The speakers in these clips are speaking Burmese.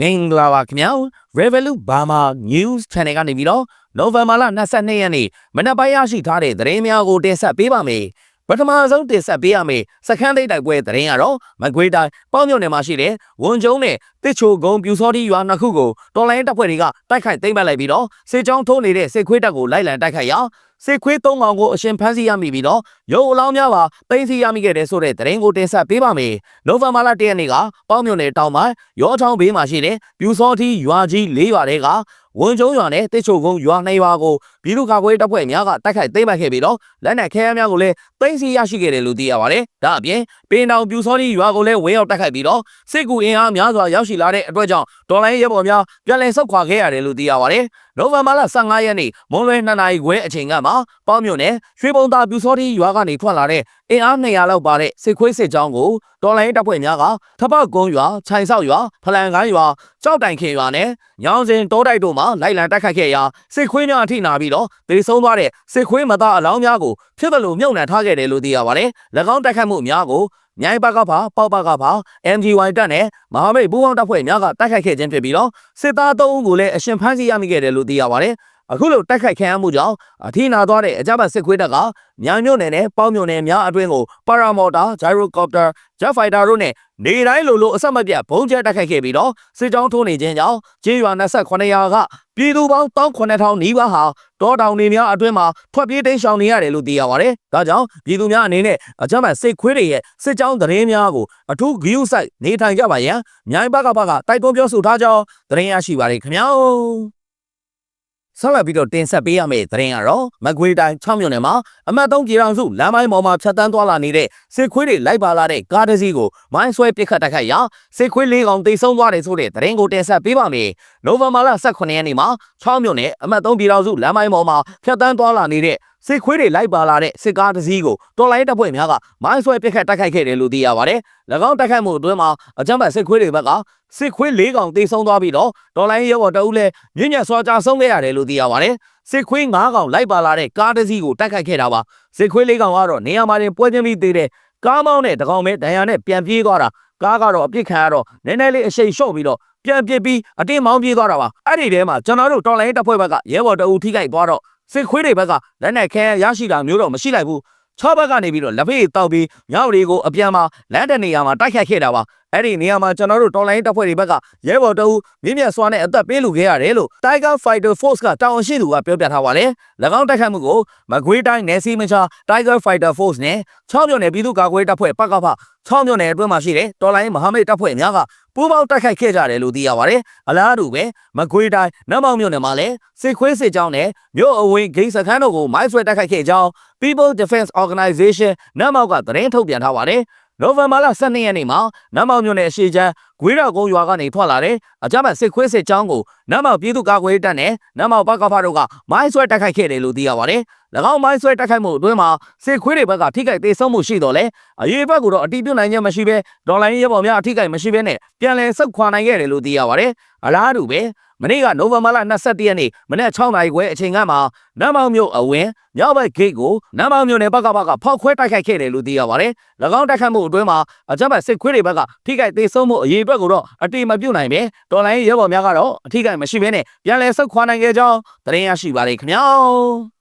မင်္ဂလာပါခင်ဗျာ Revolut Burma News Channel ကနေပြီးတော့ November လ22ရက်နေ့မနက်ပိုင်းရရှိထားတဲ့သတင်းများကိုတင်ဆက်ပေးပါမယ် ပထမဆုံးတင်ဆက်ပေးရမယ့်စခန်းသိမ်းတိုက်ပွဲသတင်းကတော့မကွေးတိုင်းပေါ့မြို့နယ်မှာရှိတဲ့ဝန်ကျုံနဲ့တစ်ချိုကုန်းပြူစောတိရွာနှစ်ခုကိုတော်လိုင်းတပ်ဖွဲ့တွေကတိုက်ခိုက်သိမ်းပိုက်လိုက်ပြီးတော့စစ်ကြောင်းထိုးနေတဲ့စစ်ခွေးတပ်ကိုလိုက်လံတိုက်ခိုက်ရာစစ်ခွေး၃ကောင်ကိုအရှင်ဖမ်းဆီးရမိပြီးတော့ရုပ်အလောင်းများပါသိမ်းဆီးရမိခဲ့တဲ့ဆိုတဲ့သတင်းကိုတင်ဆက်ပေးပါမယ်။နိုဝင်ဘာလ၁ရက်နေ့ကပေါ့မြို့နယ်တောင်ပိုင်းရောချောင်းဘေးမှာရှိတဲ့ပြူစောတိရွာကြီး၄ရွာတဲက ဝန်ကျုံရွာနဲ့တစ်ချိုကုန်းရွာနှစ်ရွာကိုပြည်သူ့ကာကွယ်ရေးတပ်ဖွဲ့များကတိုက်ခိုက်သိမ်းပိုက်ခဲ့ပြီးတော့လက်နက်ခဲယမ်းများကိုလည်းသိမ်းဆီးရရှိခဲ့တယ်လို့သိရပါတယ်။ဒါအပြင်ပင်တောင်ပြူစောတိရွာကိုလည်းဝင်းရောက်တိုက်ခိုက်ပြီးတော့စစ်ကူအင်အားများစွာရောက်ရှိလာတဲ့အတွက်ကြောင့်တော်လိုင်းရဲဘော်များပြန်လည်ဆုတ်ခွာခဲ့ရတယ်လို့သိရပါတယ်။ နိုဝင်ဘာလ15ရက်နေ့မွန်လွယ်2နာရီခွဲအချိန်ကမှပေါ့မြို့နယ်ရွှေဘုံသာပြူစောတိရွာကနေထွက်လာတဲ့အင်အား200လောက်ပါတဲ့စစ်ခွေးစစ်ကြောင်းကိုတော်လိုင်းတပ်ဖွဲ့များကထပောက်ကုန်းရွာခြိုင်ဆောက်ရွာဖလန်ကိုင်းရွာကြောက်တိုင်ခင်ရွာနဲ့ညောင်စင်တောတိုက်တို့မှလိုက်လံတိုက်ခိုက်ခဲ့ရာစစ်ခွေးများအထိနာပြီးတော့ဒေဆုံးသွားတဲ့စစ်ခွေးမသားအလောင်းများကိုဖြစ်တယ်လို့မြုံနှံထားခဲ့တယ်လို့သိရပါတယ်။၎င်းတိုက်ခိုက်မှုများကို မြိုင်ဘက်ကဖာပေါက်ဘက်ကဖာ MGY တပ်နဲ့မဟာမိတ်ပူးပေါင်းတပ်ဖွဲ့များကတိုက်ခိုက်ခဲ့ခြင်းဖြစ်ပြီးတော့စစ်သား၃ဦးကိုလည်းအရှင်ဖမ်းဆီးရမိခဲ့တယ်လို့သိရပါတယ်။ အခုလိုတိုက်ခိုက်ခံရမှုကြောင့်အထိနာသွားတဲ့အကြမ်းဖက်စစ်ခွေးတပ်ကမြိုင်မြို့နယ်နဲ့ပေါင်းမြို့နယ်များအတွင်းကိုပါရာမော်တာဂျိုင်ရိုကော်ပတာဂျက်ဖိုက်တာတို့နဲ့နေတိုင်းလိုလိုအဆက်မပြတ်ဘုံကျဲတိုက်ခိုက်ခဲ့ပြီးတော့စစ်ကြောင်းထိုးနေခြင်းကြောင့်ကျေးရွာ28ရွာကပြည်သူပေါင်း19000နီးပါးဟာတောတောင်တွေများအတွင်းမှာထွက်ပြေးတိမ်းရှောင်နေရတယ်လို့သိရပါတယ်။ဒါကြောင့်ပြည်သူများအနေနဲ့အကြမ်းဖက်စစ်ခွေးတွေရဲ့စစ်ကြောင်းသတင်းများကိုအထူးဂရုစိုက်နေထိုင်ကြပါရန်မြိုင်ဘက်ကဘကတိုက်တွန်းပြောဆိုထားကြောင်းသတင်းရရှိပါတယ်ခင်ဗျာ။ ဆက်လက်ပြီးတော့တင်ဆက်ပေးရမယ့်သတင်းကတော့မကွေးတိုင်း6မြို့နယ်မှာအမတ်3ပြည်တော်စုလမ်းပိုင်းပေါ်မှာဖြတ်တန်းသွားလာနေတဲ့စစ်ခွေးတွေလိုက်ပါလာတဲ့ကားတစ်စီးကိုမိုင်းဆွဲပစ်ခတ်တိုက်ခိုက်ရာစစ်ခွေးလေးကောင်တိတ်ဆုံးသွားတယ်ဆိုတဲ့သတင်းကိုတင်ဆက်ပေးပါမယ်။နိုဝင်ဘာလ18ရက်နေ့မှာ6မြို့နယ်အမတ်3ပြည်တော်စုလမ်းပိုင်းပေါ်မှာဖြတ်တန်းသွားလာနေတဲ့ စစ်ခွေးတွေလိုက်ပါလာတဲ့စစ်ကားတစ်စီးကိုတော်လိုင်းတပ်ဖွဲ့များကမိုင်းဆွဲပစ်ခတ်တိုက်ခိုက်ခဲ့တယ်လို့သိရပါတယ်။၎င်းတိုက်ခိုက်မှုအတွင်းမှာအကြမ်းဖက်စစ်ခွေးတွေဘက်ကစစ်ခွေး၄ကောင်တိတ်ဆုံးသွားပြီးတော့တော်လိုင်းရဲဘော်တအုပ်လည်းညဉ့်ညက်စွာကြာဆုံးခဲ့ရတယ်လို့သိရပါတယ်။စစ်ခွေး၅ကောင်လိုက်ပါလာတဲ့ကားတစ်စီးကိုတိုက်ခိုက်ခဲ့တာပါ။စစ်ခွေး၄ကောင်ကတော့နေရာမှာတင်ပွဲချင်းပြီးသေးတဲ့ကားမောင်းတဲ့တကောင်ပဲဒဏ်ရာနဲ့ပြန်ပြေးသွားတာကားကတော့အပြစ်ခံရတော့နည်းနည်းလေးအရှိန်လျှော့ပြီးတော့ပြန်ပစ်ပြီးအတင်းမောင်းပြေးသွားတာပါအဲ့ဒီထဲမှာကျွန်တော်တို့တော်လိုင်းတပ်ဖွဲ့ဘက်ကရဲဘော်တအုပ်ထိခိုက်သွားတော့ စစ်ခွေးတွေဘက်ကလက်နက်ခဲရရှိတာမျိုးတော့မရှိလိုက်ဘူး ၆ဘက်ကနေပြီးတော့လက်ဖေးတောက်ပြီးမြောက်တွေကိုအပြန်မှာလမ်းတဲ့နေရာမှာတိုက်ခတ်ခဲ့တာပါအဲ့ဒီနေရာမှာကျွန်တော်တို့တော်လိုင်းတပ်ဖွဲ့တွေဘက်ကရဲဘော်တအုပ်မြင့်မြတ်စွာနဲ့အသက်ပေးလူခဲ့ရတယ်လို့ Tiger Fighter Force ကတာဝန်ရှိသူကပြောပြထားပါတယ်၎င်းတိုက်ခတ်မှုကိုမကွေးတိုင်းနယ်စီမချာ Tiger Fighter Force နဲ့6မြို့နယ်ပြည်သူ့ကာကွယ်တပ်ဖွဲ့ပကဖ6မြို့နယ်အတွင်းမှာရှိတဲ့တော်လိုင်းမဟာမိတ်တပ်ဖွဲ့များကပူးပေါင်းတိုက်ခိုက်ခဲ့ကြတယ်လို့သိရပါတယ်အလားတူပဲမကွေးတိုင်းနမောင်မြို့နယ်မှာလည်းစစ်ခွေးစစ်ကြောင်းနဲ့မြို့အဝင်းဂိတ်စခန်းတို့ကိုမိုင်းဆွဲတိုက်ခိုက်ခဲ့ကြောင်း People Defense Organization နမောက်ကသတင်းထုတ်ပြန်ထားပါတယ်နိုဝင်ဘာလ12ရက်နေ့မှာနမောင်မြို့နယ်အရှိချမ်းဂွေးတော်ကုန်းရွာကနေထွက်လာတဲ့အကြမ်းဖက်စစ်ခွေးစစ်ကြောင်းကိုနမောင်ပြည်သူ့ကာကွယ်ရေးတပ်နဲ့နမောင်ဘကဖတို့ကမိုင်းဆွဲတိုက်ခိုက်ခဲ့တယ်လို့သိရပါတယ်။၎င်းမိုင်းဆွဲတိုက်ခိုက်မှုအတွင်းမှာစစ်ခွေးတွေဘက်ကထိခိုက်သေးဆုံးမှုရှိတော့လေအရေးဘက်ကတော့အတိပြုတ်နိုင်ခြင်းမရှိဘဲဒေါ်လာရင်းရပေါ်များအထိခိုက်မရှိဘဲနဲ့ပြန်လည်ဆုတ်ခွာနိုင်ခဲ့တယ်လို့သိရပါတယ်။အလားတူပဲ မနေ့ကနိုဝင်ဘာလ22ရက်နေ့မနေ့6နာရီခွဲအချိန်ကမှနမ်မောင်မြို့အဝင်းမြောက်ဘက်ဂိတ်ကိုနမ်မောင်မြို့နယ်ဘက်ကဘကဖောက်ခွဲတိုက်ခိုက်ခဲ့တယ်လို့သိရပါတယ်။၎င်းတိုက်ခိုက်မှုအတွင်းမှာအကြမ်းဖက်စစ်ခွေးတွေဘက်ကထိခိုက်သေးဆုံးမှုအရေးအတွက်ကိုတော့အတိမပြုတ်နိုင်ပဲတော်လိုင်းရဲဘော်များကတော့အထိခိုက်မရှိဘဲနဲ့ပြန်လည်ဆုတ်ခွာနိုင်ခဲ့ကြောင်းသတင်းရရှိပါတယ်ခင်ဗျာ။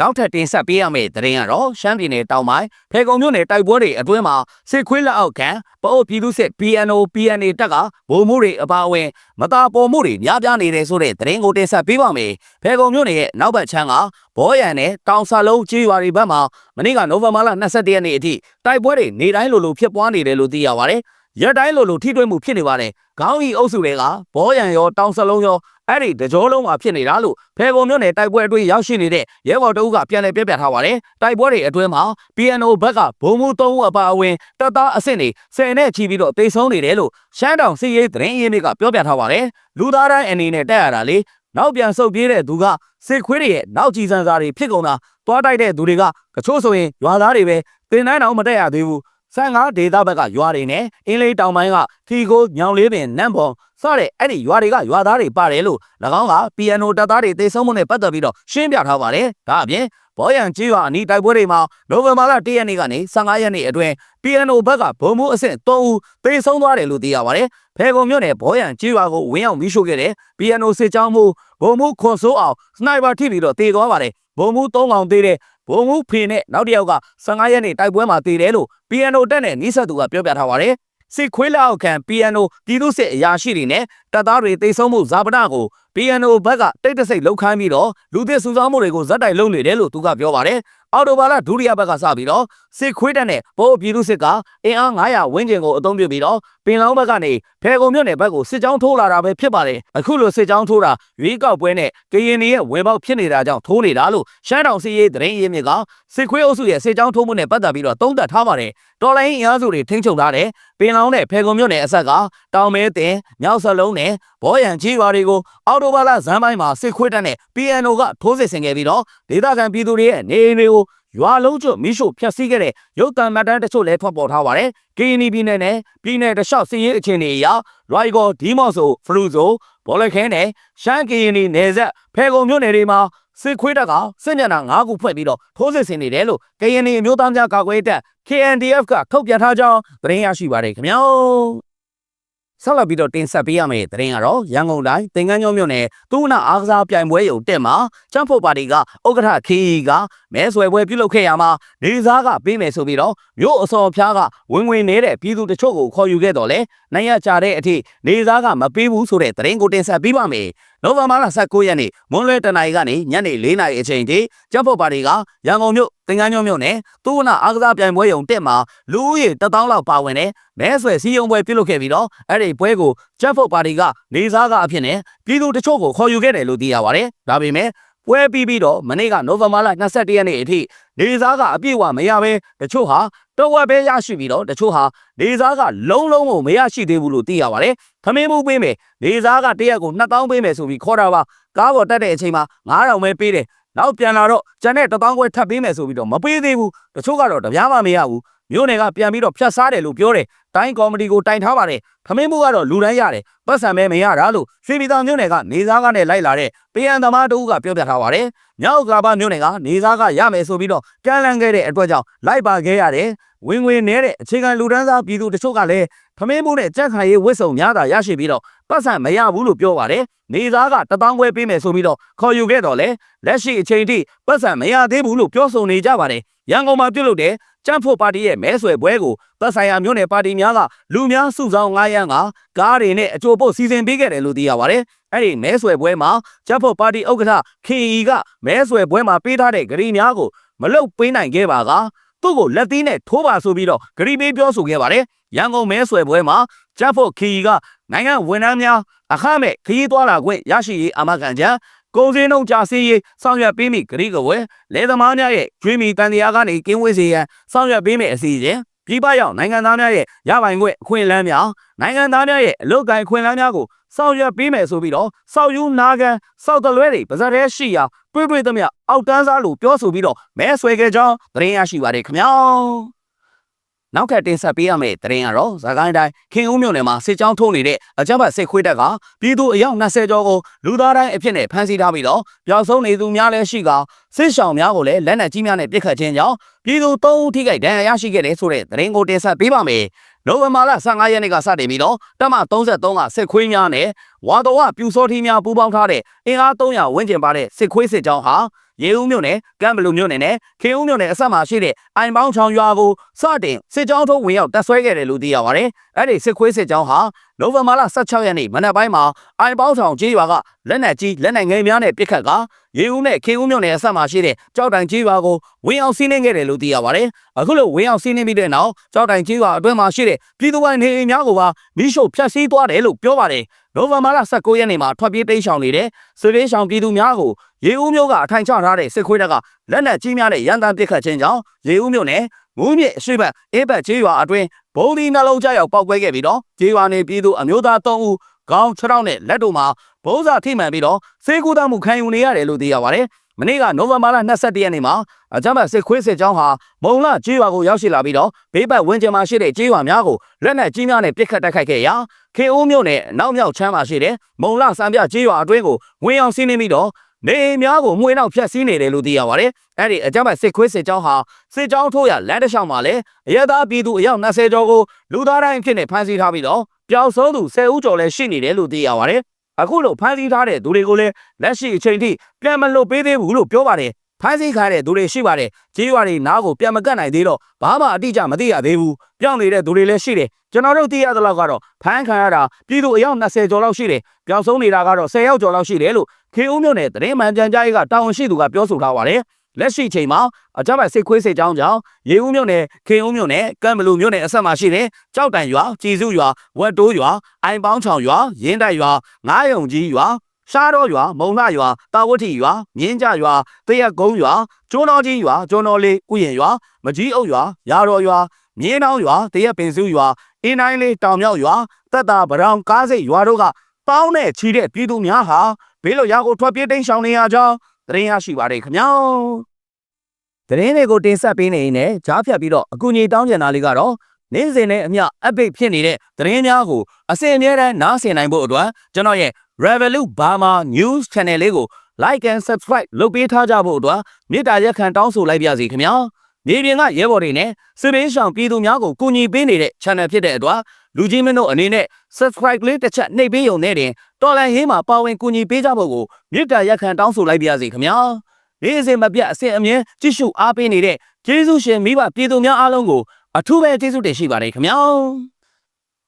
နောက်ထပ်တင်ဆက်ပေးရမယ့်သတင်းကတော့ရှမ်းပြည်နယ်တောင်ပိုင်းဖေကုံမြို့နယ်တိုက်ပွဲတွေအတွင်းမှာစစ်ခွေးလက်အောက်ခံပအိုပြည်သူစစ် PNO PNA တပ်ကဗိုလ်မှုတွေအပါအဝင်မတာပေါ်မှုတွေများပြားနေတယ်ဆိုတဲ့သတင်းကိုတင်ဆက်ပေးပါမယ်။ဖေကုံမြို့နယ်ရဲ့နောက်ဘက်ခြမ်းကဘောရန်နဲ့တောင်ဆလုံးကြီးရွာတွေဘက်မှာမနေ့ကနိုဝင်ဘာလ22ရက်နေ့အထိတိုက်ပွဲတွေနေတိုင်းလိုလိုဖြစ်ပွားနေတယ်လို့သိရပါတယ်။ ရက်တိုင်းလိုလိုထိတွေ့မှုဖြစ်နေပါတယ်။ခေါင်းဤအုပ်စုတွေကဘောရန်ရောတောင်ဆလုံးရောအဲ့ဒီတကြောလုံးမှာဖြစ်နေတာလို့ဖေကုံမြို့နယ်တိုက်ပွဲအတွင်းရောက်ရှိနေတဲ့ရဲဘော်တအုပ်ကပြန်လည်ပြပြထားပါတယ်။တိုက်ပွဲတွေအတွင်းမှာ PNO ဘက်ကဘုံမှု၃ဦးအပါအဝင်တပ်သားအဆင့်တွေဆယ်နဲ့ချီပြီးတော့တိတ်ဆုံးနေတယ်လို့ရှမ်းတောင်စီရေးသတင်းရင်းမြစ်ကပြောပြထားပါတယ်။လူသားတိုင်းအနေနဲ့တက်ရတာလေနောက်ပြန်ဆုတ်ပြေးတဲ့သူကစစ်ခွေးတွေရဲ့နောက်ကြည်စံစာတွေဖြစ်ကုန်တာတွားတိုက်တဲ့သူတွေကကချို့ဆိုရင်ရွာသားတွေပဲတင်တိုင်းတော့မတက်ရသေးဘူး 15ဒေသဘက်ကရွာတွေနဲ့အင်းလေးတောင်ပိုင်းကထီကိုညောင်လေးပင်နန့်ပေါ်စတဲ့အဲ့ဒီရွာတွေကရွာသားတွေပါတယ်လို့၎င်းက PNO တပ်သားတွေတေဆုံးမှုနဲ့ပတ်သက်ပြီးတော့ရှင်းပြထားပါတယ်။ဒါအပြင် ဘောရန်ကြီးရွာအနီးတိုက်ပွဲတွေမှာနိုဝင်ဘာလ၁ရက်နေ့ကနေ15ရက်နေ့အတွင်း PNO ဘက်ကဗုံမှုအဆင့်3ဦးသေဆုံးသွားတယ်လို့သိရပါတယ်။ဖဲကုံမြို့နယ်ဘောရန်ကြီးရွာကိုဝင်ရောက်မိရှို့ခဲ့တဲ့ PNO စစ်ကြောင်းမှုဗုံမှုခွန်ဆိုးအောင်စနိုက်ပါထိပြီးတော့တေသွားပါတယ်။ဗုံမှု3ကောင်သေးတဲ့ဗုံမှုဖေနဲ့နောက်တစ်ယောက်က15ရက်နေ့တိုက်ပွဲမှာတေတယ်လို့ PNO တက်နဲ့နီးစပ်သူကပြောပြထားပါတယ်။ စစ်ခွေးလက်အောက်ခံ PNO ပြည်သူစစ်အရာရှိတွေနဲ့တပ်သားတွေတိတ်ဆုံးမှုဇာပနာကို PNO ဘက်ကတိတ်တဆိတ်လောက်ခိုင်းပြီးတော့လူသစ်စုဆောင်းမှုတွေကိုဇက်တိုက်လုပ်နေတယ်လို့သူကပြောပါတယ်။အော်တိုဘာလဒုတိယဘက်ကစပြီးတော့ စစ်ခွေးတက်နဲ့ဗိုလ်ပြည်သူစစ်ကအင်အား900ဝန်းကျင်ကိုအသုံးပြုပြီးတော့ပင်လောင်းဘက်ကနေဖဲကုံမြို့နယ်ဘက်ကိုစစ်ကြောင်းထိုးလာတာပဲဖြစ်ပါတယ်။အခုလိုစစ်ကြောင်းထိုးတာရွေးကောက်ပွဲနဲ့ကရင်နေရဲ့ဝင်ပေါက်ဖြစ်နေတာကြောင့်ထိုးနေတာလို့ရှမ်းတောင်စီရေးသတင်းရင်းမြစ်ကစစ်ခွေးအုပ်စုရဲ့စစ်ကြောင်းထိုးမှုနဲ့ပတ်သက်ပြီးတော့သုံးသပ်ထားပါတယ်။တော်လိုင်းအင်အားစုတွေထိန်းချုပ်ထားတဲ့ပင်လောင်းနဲ့ဖဲကုံမြို့နယ်အဆက်ကတောင်မဲတင်မြောက်စလုံးနဲ့ဘောရန်ကြီးရွာတွေကိုအော်တိုဘာလဇန်ပိုင်းမှာစစ်ခွေးတက်နဲ့ PNO ကထိုးစစ်ဆင်ခဲ့ပြီးတော့ဒေသခံပြည်သူတွေရဲ့နေအိမ်တွေကို ရွာလုံးကျွတ်မိရှို့ဖျက်ဆီးခဲ့တဲ့ရုပ်သံမှတ်တမ်းတချို့လည်းထွက်ပေါ်ထားပါတယ်။ KNY ပြည်နယ်နဲ့ပြည်နယ်တခြားစီးရေးအခြေအနေအရရိုက်ဂေါ်ဒီမော့ဆိုဖရူဆိုဘောလခဲနဲ့ရှမ်း KNY နယ်ဆက်ဖဲကုံမြို့နယ်တွေမှာစစ်ခွေးတပ်ကစစ်ညနာ၅ခုဖွဲ့ပြီးတော့ထိုးစစ်ဆင်နေတယ်လို့ KNY အမျိုးသားများကာကွယ်ရေးတပ် KNDF ကထုတ်ပြန်ထားကြောင်းသတင်းရရှိပါတယ်ခင်ဗျာဆက်လက်ပြီးတော့တင်ဆက်ပေးရမယ့်သတင်းကတော့ရန်ကုန်တိုင်းသင်္ကန်းကျောင်းမြို့နယ်သူနာအားကစားပြိုင်ပွဲရုံတက်မှာချမ်ဖို့ပါတီကဥက္ကဋ္ဌခီးကမဲဆွယ်ပွဲပြုလုပ်ခဲ့ရမှာနေစားကပေးမယ်ဆိုပြီးတော့မြို့အစော်ဖျားကဝင်ဝင်နေတဲ့ပြည်သူတချို့ကိုခေါ်ယူခဲ့တော့လဲနိုင်ရကြတဲ့အထိနေစားကမပေးဘူးဆိုတဲ့သတင်းကိုတင်ဆက်ပေးပါမယ်နိုဝင်ဘာလ19ရက်နေ့မွန်းလွဲတနာရီကနေညနေ4နာရီအချိန်ထိကျပ်ဖို့ပါတီကရန်ကုန်မြို့တင်ကန်းကျွန်းမြို့နယ်သူဝနာအားကစားပြိုင်ပွဲရုံတက်မှာလူဦးရေ1000လောက်ပါဝင်တဲ့မဲဆွယ်စည်းရုံးပွဲပြုလုပ်ခဲ့ပြီးတော့အဲ့ဒီပွဲကိုကျပ်ဖို့ပါတီကနေစားကအဖြစ်နဲ့ပြည်သူတချို့ကိုခေါ်ယူခဲ့တယ်လို့သိရပါတယ်။ဒါပေမဲ့ ပွဲပြီးပြီးတော့မနေ့ကနိုဝင်ဘာလ22ရက်နေ့အထိနေစားကအပြည့်အဝမရဘဲတချို့ဟာတော့ဝက်ပဲရရှိပြီးတော့တချို့ဟာနေစားကလုံးလုံးကိုမရရှိသေးဘူးလို့သိရပါတယ်။သမင်းမှုပေးမယ်နေစားကတရက်ကို2000ပေးမယ်ဆိုပြီးခေါ်တာပါကားပေါ်တက်တဲ့အချိန်မှာ9000ပဲပေးတယ်နောက်ပြန်လာတော့ကျန်တဲ့1000ခွဲထပ်ပေးမယ်ဆိုပြီးတော့မပေးသေးဘူးတချို့ကတော့တပြားမှမရဘူး မြို့နယ်ကပြန်ပြီးတော့ဖြတ်စားတယ်လို့ပြောတယ်တိုင်းကော်မတီကိုတိုင်ထားပါတယ်ခမင်းမှုကတော့လူတိုင်းရတယ်ပတ်စံပဲမရတာလို့ရွှေပြည်သာမြို့နယ်ကနေစားကနေလိုက်လာတဲ့ပြန်သမားတို့ကပြောပြထားပါတယ်မြောက်ကလာပါမြို့နယ်ကနေစားကရမယ်ဆိုပြီးတော့ကမ်းလှမ်းခဲ့တဲ့အတွက်ကြောင့်လိုက်ပါခဲ့ရတယ်ဝင်ဝင်နေတဲ့အခြေခံလူတန်းစားပြည်သူတချို့ကလည်းဖမင်းမှုနဲ့ကြက်ခိုင်ရေးဝစ်စုံများတာရရှိပြီးတော့ပတ်စံမရဘူးလို့ပြောပါတယ်နေသားကတပေါင်းခွဲပေးမယ်ဆိုပြီးတော့ခေါ်ယူခဲ့တော့လေလက်ရှိအချိန်ထိပတ်စံမရသေးဘူးလို့ပြောဆိုနေကြပါတယ် ရန်ကုန်မှာပြုတ်လို့တဲ့ကျန်းဖို့ပါတီရဲ့မဲဆွယ်ပွဲကိုသက်ဆိုင်ရာမြို့နယ်ပါတီများကလူများစုဆောင်9ရန်ကကားတွေနဲ့အကြိုပုတ်စီစဉ်ပေးခဲ့တယ်လို့သိရပါတယ်အဲ့ဒီမဲဆွယ်ပွဲမှာကျန်းဖို့ပါတီဥက္ကဋ္ဌခင်ဤကမဲဆွယ်ပွဲမှာပေးထားတဲ့ဂရီများကိုမလုတ်ပေးနိုင်ခဲ့ပါကသူ့ကိုလက်သီးနဲ့ထိုးပါဆိုပြီးတော့ဂရီပေးပြောဆိုခဲ့ပါတယ်ရန်ကုန်မဲဆွယ်ပွဲမှာကျန်းဖို့ခင်ဤကနိုင်ငံဝန်ထမ်းများအခမဲ့ခရီးသွားလာခွင့်ရရှိရေးအာမခံချက် ကုန်စည်နှုန်းကြာစီးရေးဆောင်ရွက်ပေးမိဂရိကဝဲလေသမားများရဲ့ကျွေးမီတန်တရားကနေကင်းဝေးစေရန်ဆောင်ရွက်ပေးမိအစီအစဉ်ပြည်ပရောက်နိုင်ငံသားများရဲ့ရပိုင်ခွင့်အခွင့်အလမ်းများနိုင်ငံသားများရဲ့အလုပ်ကိုင်အခွင့်အလမ်းများကိုဆောင်ရွက်ပေးမယ်ဆိုပြီးတော့စောက်ယူနာကန်စောက်တလွဲတွေပါဇက်ရဲရှိရာတွေးတွေးသမျှအောက်တန်းစားလို့ပြောဆိုပြီးတော့မဲဆွဲခဲ့ကြောင်းသတင်းရရှိပါတယ်ခင်ဗျာ နောက်ထပ်တင်ဆက်ပေးရမယ့်သတင်းကတော့ဇာကိုင်းတိုင်းခင်ဦးမြို့နယ်မှာစစ်ကြောင်းထိုးနေတဲ့အကြမ်းဖက်စစ်ခွေးတပ်ကပြည်သူအယောက်20ကျော်ကိုလူသားတိုင်းအဖြစ်နဲ့ဖမ်းဆီးထားပြီးတော့ပျောက်ဆုံးနေသူများလည်းရှိကစစ်ဆောင်များကိုလည်းလက်နက်ကြီးများနဲ့ပစ်ခတ်ခြင်းကြောင့်ပြည်သူ3ဦးထိခိုက်ဒဏ်ရာရရှိခဲ့တယ်ဆိုတဲ့သတင်းကိုတင်ဆက်ပေးပါမယ်။နိုဝင်ဘာလ15ရက်နေ့ကစတင်ပြီးတော့တပ်မ33ကစစ်ခွေးများနဲ့ဝါတော်ဝပြူစောထီးများပူးပေါင်းထားတဲ့အင်အား300ဝန်းကျင်ပါတဲ့စစ်ခွေးစစ်ကြောင်းဟာ ရေဦးမြို့နယ်ကမ်းဘလူမြို့နယ်နဲ့ခေဦးမြို့နယ်အဆက်မှာရှိတဲ့အိုင်ပေါင်းချောင်ရွာကိုစတင်စစ်ကြောင်းထုံးဝင်ရောက်တပ်ဆွဲခဲ့တယ်လို့သိရပါတယ်။အဲ့ဒီစစ်ခွေးစစ်ကြောင်းဟာနိုဝင်ဘာလ16ရက်နေ့မနက်ပိုင်းမှာအိုင်ပေါင်းချောင်ကျေးရွာကလက်နက်ကြီးလက်နက်ငယ်များနဲ့ပစ်ခတ်ကရေဦးနဲ့ခေဦးမြို့နယ်အဆက်မှာရှိတဲ့ကြောက်တိုင်ကျေးရွာကိုဝင်အောင်စီးနှင်းခဲ့တယ်လို့သိရပါတယ်။အခုလိုဝင်အောင်စီးနှင်းပြီးတဲ့နောက်ကြောက်တိုင်ကျေးရွာအတွင်းမှာရှိတဲ့ပြည်သူပိုင်းနေအိမ်များကိုပါမိရှို့ဖျက်ဆီးသွားတယ်လို့ပြောပါတယ်။ နိုဝင်ဘာလ19ရက်နေ့မှာထွက်ပြေးတိမ်းရှောင်နေတဲ့စစ်ရေးရှောင်ပြည်သူများကိုရေဦးမျိုးကအထိုင်ချထားတဲ့စစ်ခွေးတပ်ကလက်နက်ကြီးများနဲ့ရန်တမ်းပစ်ခတ်ခြင်းကြောင့်ရေဦးမျိုးနဲ့ငူးမြစ်အရှိတ်ဘက်အေးဘက်ကျေးရွာအတွင်းဘုံဒီနှလုံးကြောက်ရောက်ပောက်ကွဲခဲ့ပြီးတော့ကျေးရွာနေပြည်သူအမျိုးသား3ဦးခေါင်း6ထောက်နဲ့လက်တို့မှာဘိုးစာထိမှန်ပြီးတော့စေကူတမှုခံယူနေရတယ်လို့သိရပါတယ်။ မနေ့ကနိုဝင်ဘာလ22ရက်နေ့မှာအကြမ်းဖက်စစ်ခွေးစစ်ကြောင်းဟာမုံလကျေးရွာကိုရောက်ရှိလာပြီးတော့ဘေးပတ်ဝန်းကျင်မှာရှိတဲ့ကျေးရွာများကိုလက်နက်ကြီးများနဲ့ပစ်ခတ်တိုက်ခိုက်ခဲ့ရာခေအိုးမြို့နယ်နောက်မြောက်ချမ်းမှာရှိတဲ့မုံလစံပြကျေးရွာအတွင်းကိုဝင်အောင်စီးနှင်းပြီးတော့နေအိမ်များကိုမှွေးနောက်ဖျက်ဆီးနေတယ်လို့သိရပါတယ်။အဲ့ဒီအကြမ်းဖက်စစ်ခွေးစစ်ကြောင်းဟာစစ်ကြောင်းထိုးရလမ်းတစ်လျှောက်မှာလည်းအရသာပြည်သူအယောက်20ကျော်ကိုလူသားတိုင်းအဖြစ်နဲ့ဖမ်းဆီးထားပြီးတော့ပျောက်ဆုံးသူ10ဦးကျော်လည်းရှိနေတယ်လို့သိရပါတယ်။ အခုလိုဖမ်းဆီးထားတဲ့သူတွေကိုလည်းလက်ရှိအချိန်ထိပြန်မလွတ်ပေးသေးဘူးလို့ပြောပါတယ်။ဖမ်းဆီးခံရတဲ့သူတွေရှိပါတယ်။ကြေးရွာတွေနားကိုပြန်မကတ်နိုင်သေးတော့ဘာမှအတိအကျမသိရသေးဘူး။ပြောင်းနေတဲ့သူတွေလည်းရှိတယ်။ကျွန်တော်တို့သိရသလောက်ကတော့ဖမ်းခံရတာပြည်သူအယောက်20ကျော်လောက်ရှိတယ်။ပျောက်ဆုံးနေတာကတော့10ယောက်ကျော်လောက်ရှိတယ်လို့ခေဦးမြို့နယ်သတင်းမှန်ပြန်ကြားရေးကတာဝန်ရှိသူကပြောဆိုထားပါတယ်။ လက်ရှိချိန်မှာအကြမ်းဖက်စစ်ခွေးစစ်ကြောင်းကြောင့်ရေဦးမြို့နယ်ခေဦးမြို့နယ်ကံဘလူမြို့နယ်အဆက်မှာရှိတဲ့ကြောက်တန်ရွာကြည်စုရွာဝက်တိုးရွာအိုင်ပေါင်းချောင်ရွာရင်းတိုက်ရွာငားယုံကြီးရွာရှားတော်ရွာမုံလှရွာတာဝတိရွာမြင်းကြရွာတရက်ကုန်းရွာကျွန်းတော်ကြီးရွာကျွန်းတော်လေးဥယျင်ရွာမကြီးအုပ်ရွာရာတော်ရွာမြင်းတောင်ရွာတရက်ပင်စုရွာအင်းတိုင်းလေးတောင်မြောက်ရွာတက်တာဗရောင်ကားစိတ်ရွာတို့ကပေါင်းနဲ့ချီတဲ့ပြည်သူများဟာဘေးလွတ်ရာကိုထွက်ပြေးတိမ်းရှောင်နေရကြောင်း သတင်းရရှိပါတယ်ခင်ဗျာသတင်းတွေကိုတင်ဆက်ပေးနေရင်လည်းကြားဖြတ်ပြီးတော့အကူအညီတောင်းကြတာလေးကတော့နေ့စဉ်နဲ့အမျှ update ဖြစ်နေတဲ့သတင်းများကိုအစဉ်အမြဲတမ်းနားဆင်နိုင်ဖို့အတွက်ကျွန်တော်ရဲ့ Revolut Burma News Channel လေးကို like and subscribe လုပ်ပေးထားကြဖို့အတွက်မေတ္တာရက်ခံတောင်းဆိုလိုက်ပါစီခင်ဗျာမြေပြင်ကရဲဘော်တွေနဲ့စစ်ပေးဆောင်ပြည်သူများကိုကူညီပေးနေတဲ့ channel ဖြစ်တဲ့အတွက် လူကြီးမင်းတို့အနေနဲ့ subscribe လေးတစ်ချက်နှိပ်ပေးရုံနဲ့တင်တော်လန်ဟင်းမှာပါဝင်ကူညီပေးကြဖို့ကိုမေတ္တာရက်ခံတောင်းဆိုလိုက်ပါစီခင်ဗျာနေ့စဉ်မပြတ်အစဉ်အမြဲကြည့်ရှုအားပေးနေတဲ့ကျေးဇူးရှင်မိဘပြည်သူများအားလုံးကိုအထူးပဲကျေးဇူးတင်ရှိပါတယ်ခင်ဗျာ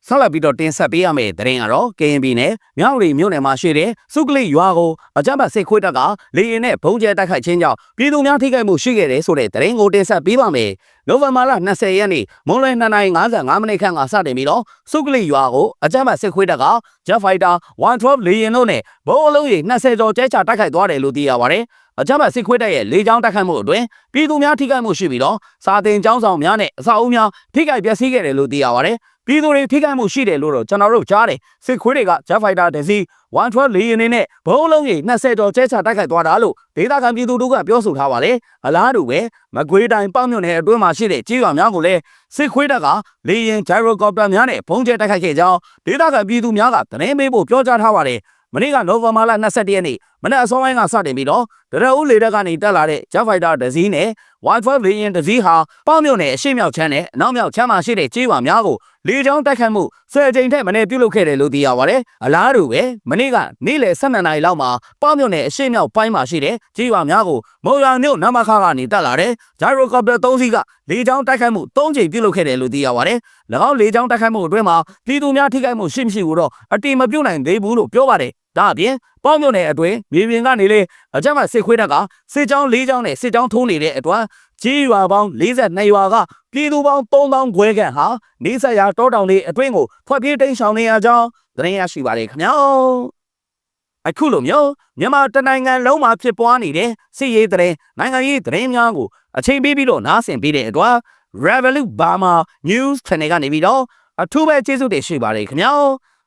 ဆက်လက်ပြီးတော့တင်ဆက်ပေးရမယ့်သတင်းကတော့ KNB နဲ့မြောက်ရီမြို့နယ်မှာရှိတဲ့စုကလိရွာကိုအကြမ်းဖက်စစ်ခွေးတပ်ကလေရင်နဲ့ဘုံကျဲတိုက်ခိုက်ခြင်းကြောင့်ပြည်သူများထိခိုက်မှုရှိခဲ့တယ်ဆိုတဲ့သတင်းကိုတင်ဆက်ပေးပါမယ်။နိုဝင်ဘာလ20ရက်နေ့မွန်းလွဲ2:55မိနစ်ခန့်ကစတင်ပြီးတော့စုကလိရွာကိုအကြမ်းဖက်စစ်ခွေးတပ်က Jet Fighter 112လေရင်တို့နဲ့ဘုံအလုံးကြီး20ကျော်ကျဲချတိုက်ခိုက်သွားတယ်လို့သိရပါတယ်။အကြမ်းဖက်စစ်ခွေးတပ်ရဲ့လေကြောင်းတိုက်ခိုက်မှုအတွင်းပြည်သူများထိခိုက်မှုရှိပြီးတော့စာတင်ကျောင်းဆောင်များနဲ့အဆောက်အဦများထိခိုက်ပျက်စီးခဲ့တယ်လို့သိရပါတယ်။ ပြည်သူတွေထိခိုက်မှုရှိတယ်လို့တော့ကျွန်တော်တို့ကြားတယ်စစ်ခွေးတွေက Jet Fighter တစ်စီး112လေယာဉ်တွေနဲ့ဘုံလုံးကြီး20ကျော်ကျဲချတိုက်ခိုက်သွားတာလို့ဒေသခံပြည်သူတို့ကပြောဆိုထားပါတယ်အလားတူပဲမကွေးတိုင်းပေါ့မြို့နယ်အတွင်းမှာရှိတဲ့ကြေးရွာများကိုလည်းစစ်ခွေးတပ်ကလေယာဉ် gyrocopter များနဲ့ဘုံကျဲတိုက်ခိုက်ခဲ့ကြောင်းဒေသခံပြည်သူများကသတင်းပေးဖို့ပြောကြားထားပါတယ်မနေ့ကနိုဝင်ဘာလ22ရက်နေ့မနက်အစောပိုင်းကစတင်ပြီးတော့ဒရဦးလေတပ်ကနေတက်လာတဲ့ Jet Fighter တစ်စီးနဲ့ Wi-Fi လေယာဉ်တစ်စီးဟာပေါ့မြို့နယ်အရှိမြောက်ချမ်းနဲ့အနောက်မြောက်ချမ်းမှာရှိတဲ့ကြေးရွာများကိုလေကြောင်းတိုက်ခတ်မှုဆယ်ကြိမ်ထက်မနည်းပြုလုပ်ခဲ့တယ်လို့သိရပါတယ်။အလားတူပဲမနေ့ကနေ့လယ်12နာရီလောက်မှာပေါ့မြို့နယ်အရှိမြောက်ပိုင်းမှာရှိတဲ့ကြေးရွာများကိုမော်ရမြို့နမခကနေတက်လာတဲ့ Gyrocopter 3စီးကလေကြောင်းတိုက်ခတ်မှု3ကြိမ်ပြုလုပ်ခဲ့တယ်လို့သိရပါတယ်။၎င်းလေကြောင်းတိုက်ခတ်မှုအတွင်းမှာပြည်သူများထိခိုက်မှုရှိမရှိကိုတော့အတိမပြုတ်နိုင်သေးဘူးလို့ပြောပါတယ်။ ဒါအပြင်ပေါ့မြို့နယ်အတွင်းမြေပြင်ကနေလေအကြမ်းဖက်စစ်ခွေးတပ်ကစစ်ကြောင်း၄ကြောင်းနဲ့စစ်ကြောင်းထိုးနေတဲ့အတွက်ကြီးရွာပေါင်း42ရွာကပြည်သူပေါင်း3000ခွဲခန့်ဟာနေဆက်ရာတောတောင်တွေအတွင်းကိုထွက်ပြေးတိမ်းရှောင်နေရကြောင်းသတင်းရရှိပါတယ်ခင်ဗျာအခုလိုမျိုးမြန်မာတနိုင်ငံလုံးမှာဖြစ်ပွားနေတဲ့စစ်ရေးသတင်းနိုင်ငံရေးသတင်းများကိုအချိန်ပေးပြီးတော့နားဆင်ပေးတဲ့အတွက် Revolut Burma News Channel ကနေပြီးတော့အထူးပဲကျေးဇူးတင်ရှိပါတယ်ခင်ဗျာ